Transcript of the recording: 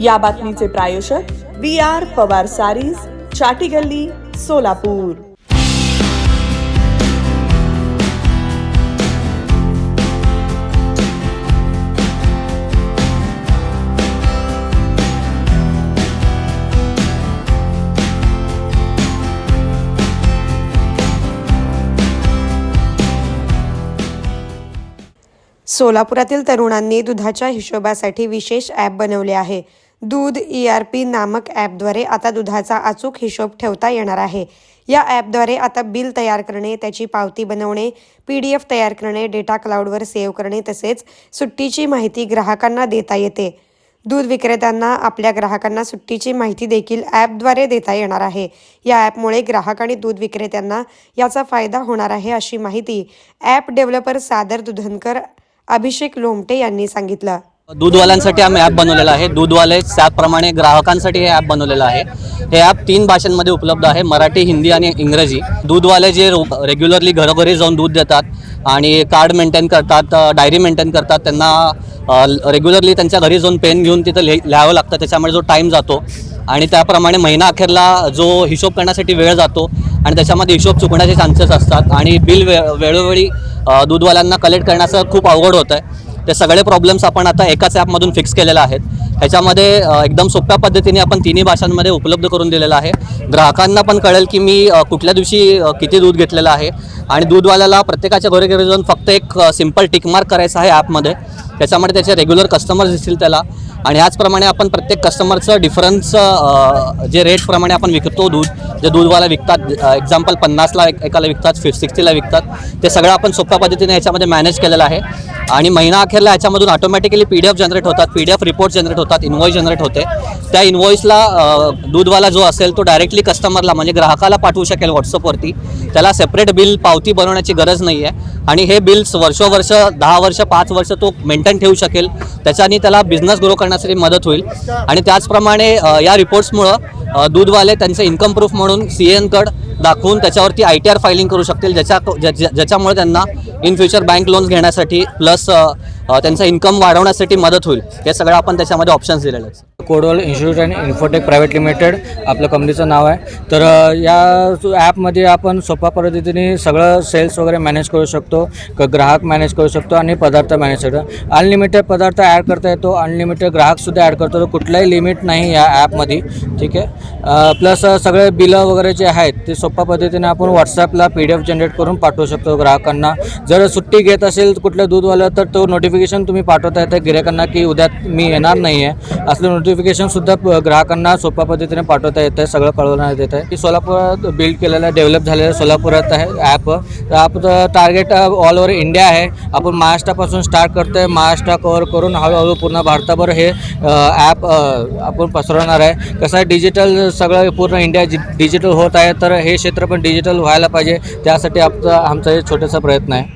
या बातमीचे प्रायोजक बी आर पवार सारीज चाटी गल्ली सोलापूर. सोलापुरातील तरुणांनी दुधाच्या हिशोबासाठी विशेष ॲप बनवले आहे. दूध ई आर पी नामक ॲपद्वारे आता दुधाचा अचूक हिशोब ठेवता येणार आहे. या ॲपद्वारे आता बिल तयार करणे त्याची पावती बनवणे पी डी एफ तयार करणे डेटा क्लाउडवर सेव्ह करणे तसेच सुट्टीची माहिती ग्राहकांना देता येते. दूध विक्रेत्यांना आपल्या ग्राहकांना सुट्टीची माहिती देखील ॲपद्वारे देता येणार आहे. या ॲपमुळे ग्राहक आणि दूध विक्रेत्यांना याचा फायदा होणार आहे अशी माहिती ॲप डेव्हलपर सादर दुधनकर अभिषेक लोमटे यांनी सांगितलं. दूधवाल्यांसाठी आम्ही ॲप बनवलेलं आहे. दूधवाले त्याप्रमाणे ग्राहकांसाठी हे ॲप बनवलेलं आहे. हे ॲप तीन भाषांमध्ये उपलब्ध आहे. मराठी हिंदी आणि इंग्रजी. दूधवाले जे रेग्युलरली घरोघरी जाऊन दूध देतात आणि कार्ड मेंटेन करतात डायरी मेंटेन करतात त्यांना रेग्युलरली त्यांच्या घरी जाऊन पेन घेऊन तिथं लिह लिहावं लागतं. त्याच्यामुळे जो टाईम जातो आणि त्याप्रमाणे महिना अखेरला जो हिशोब करण्यासाठी वेळ जातो आणि त्याच्यामध्ये हिशोब चुकण्याचे चान्सेस असतात. आणि बिल वे वेळोवेळी दूधवाल्यांना कलेक्ट करण्याचं खूप अवघड होतं आहे ते सगळे प्रॉब्लेम्स आपण आता एकाच ॲपमधून फिक्स केलेले आहेत. ह्याच्यामध्ये एकदम सोप्या पद्धतीने आपण तिन्ही भाषांमध्ये उपलब्ध करून दिलेलं आहे. ग्राहकांना पण कळेल की मी कुठल्या दिवशी किती दूध घेतलेलं आहे. आणि दूधवाल्याला प्रत्येकाच्या घरी घरी जाऊन फक्त एक सिंपल टिकमार्क करायचा आहे ॲपमध्ये त्याच्यामध्ये त्याचे रेग्युलर कस्टमर्स दिसतील त्याला. आणि याचप्रमाणे आपण प्रत्येक कस्टमरचं डिफरन्स जे रेटप्रमाणे आपण विकतो दूध जे दूधवाला विकतात एक्झाम्पल पन्नासला एक एकाला विकतात फिफ सिक्स्टीला विकतात ते सगळं आपण सोप्या पद्धतीने याच्यामध्ये मॅनेज केलेलं आहे. आणि महिना अखेरला याच्यामधून automatically P D F generate होतात P D F report generate होतात इन्व्हॉइस जनरेट होते. त्या इन्व्हॉइसला दूधवाला जो असेल तो डायरेक्टली कस्टमरला म्हणजे ग्राहकाला पाठवू शकेल व्हॉट्सअपवरती त्याला सेपरेट बिल पावती बनवण्याची गरज नाही आहे आणि हे बिल्स वर्षोवर्ष दहा वर्ष पाच वर्ष तो मेंटेन ठेवू शकेल. त्याच्याने त्याला बिझनेस ग्रो करण्यासाठी मदत होईल. आणि त्याचप्रमाणे या रिपोर्ट्समुळं दूधवाले त्यांचं इन्कम प्रूफ म्हणून सी एनकड दाखवून त्याच्यावरती आय टी आर फायलिंग करू शकतील ज्याच्या ज्याच्यामुळे त्यांना इन फ्युचर बँक लोन्स घेण्यासाठी प्लस त्यांचं इन्कम वाढवण्यासाठी मदत होईल. हे सगळं आपण त्याच्यामध्ये ऑप्शन्स दिलेले आहेत. कोडवल institute and infotech private limited आपलं कंपनीचं नाव आहे. तर या ॲपमध्ये आपण सोप्या पद्धतीने सगळं सेल्स वगैरे मॅनेज करू शकतो क ग्राहक मॅनेज करू शकतो आणि पदार्थ मॅनेज करतो अनलिमिटेड पदार्थ ॲड करता येतो अनलिमिटेड ग्राहकसुद्धा ॲड करतो. कुठलाही लिमिट नाही या ॲपमध्ये ठीक आहे? प्लस सगळे बिलं वगैरे जे आहेत ते सोप्या पद्धतीने आपण व्हॉट्सॲपला पी डी एफ जनरेट करून पाठवू शकतो ग्राहकांना. जर सुट्टी घेत असेल कुठल्या दूधवालं तर तो नोटिफिकेशन तुम्ही पाठवता येतं गिरायकांना की उद्या मी येणार नाही आहे असलं नोटिफिकेशन सुद्धा ग्राहकांना सोप्या पद्धतीने पाठवता येतं आहे सगळं कळवण्यात येत आहे. की सोलापुरात बिल्ड केलेलं डेव्हलप झालेलं सोलापुरात आहे ॲप आपलं टार्गेट ऑल ओव्हर इंडिया आहे. आपण महाराष्ट्रापासून स्टार्ट करतो आहे महाराष्ट्र कवर करून हळूहळू पूर्ण भारताभर हे ॲप आपण पसरवणार आहे. कसं आहे डिजिटल सगळं पूर्ण इंडिया डिजिटल होत आहे. तर हे क्षेत्र पण डिजिटल व्हायला पाहिजे. त्यासाठी आपचा आमचा हे छोटासा प्रयत्न आहे.